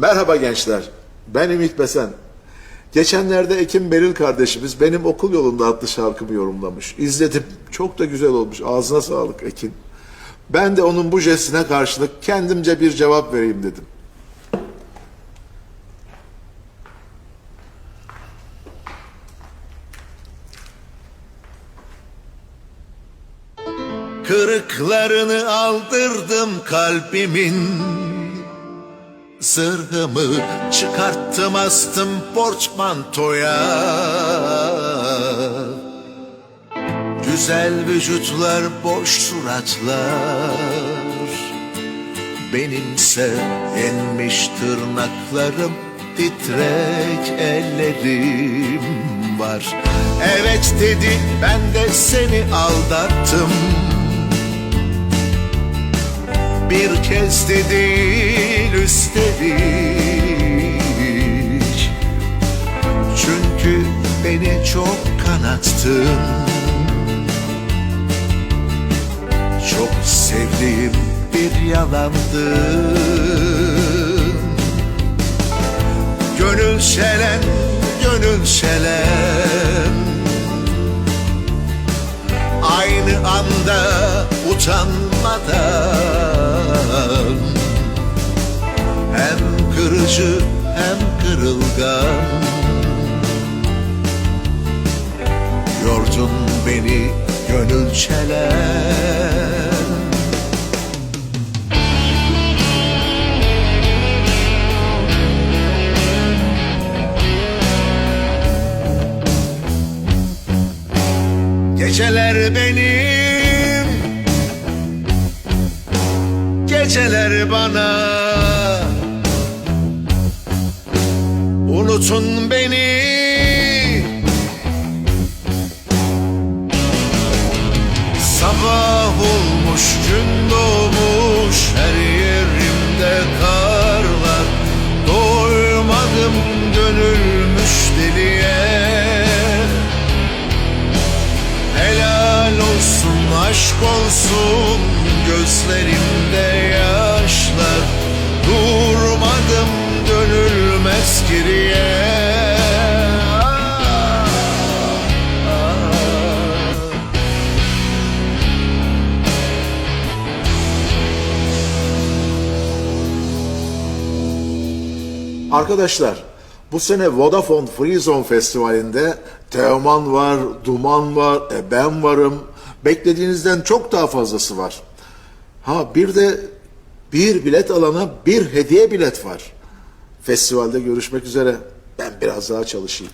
Merhaba gençler. Ben Ümit Besen. Geçenlerde Ekim Beril kardeşimiz benim okul yolunda adlı şarkımı yorumlamış. İzledim. Çok da güzel olmuş. Ağzına sağlık Ekin. Ben de onun bu jestine karşılık kendimce bir cevap vereyim dedim. Kırıklarını aldırdım kalbimin Zırhımı çıkarttım astım portmantoya Güzel vücutlar boş suratlar. Benimse enmiş tırnaklarım titrek ellerim var. Evet dedi ben de seni aldattım. Bir kez de değil üstelik Çünkü beni çok kanattın. Çok sevdiğim bir yalandı. Gönül şelen, gönül şelen. Aynı anda utanmadan kırıcı hem kırılgan. Yordun beni gönül çelen. Geceler benim. Geceler bana Unutun beni. Sabah olmuş gün doğmuş Her yerimde karlar. Doymadım gönül müşteriye Helal olsun aşk olsun gözlerimde geriye. Arkadaşlar bu sene Vodafone Free Zone Festivali'nde Teoman var, Duman var, e, ben varım. Beklediğinizden çok daha fazlası var. Ha bir de bir bilet alana bir hediye bilet var. Festivalde görüşmek üzere. Ben biraz daha çalışayım.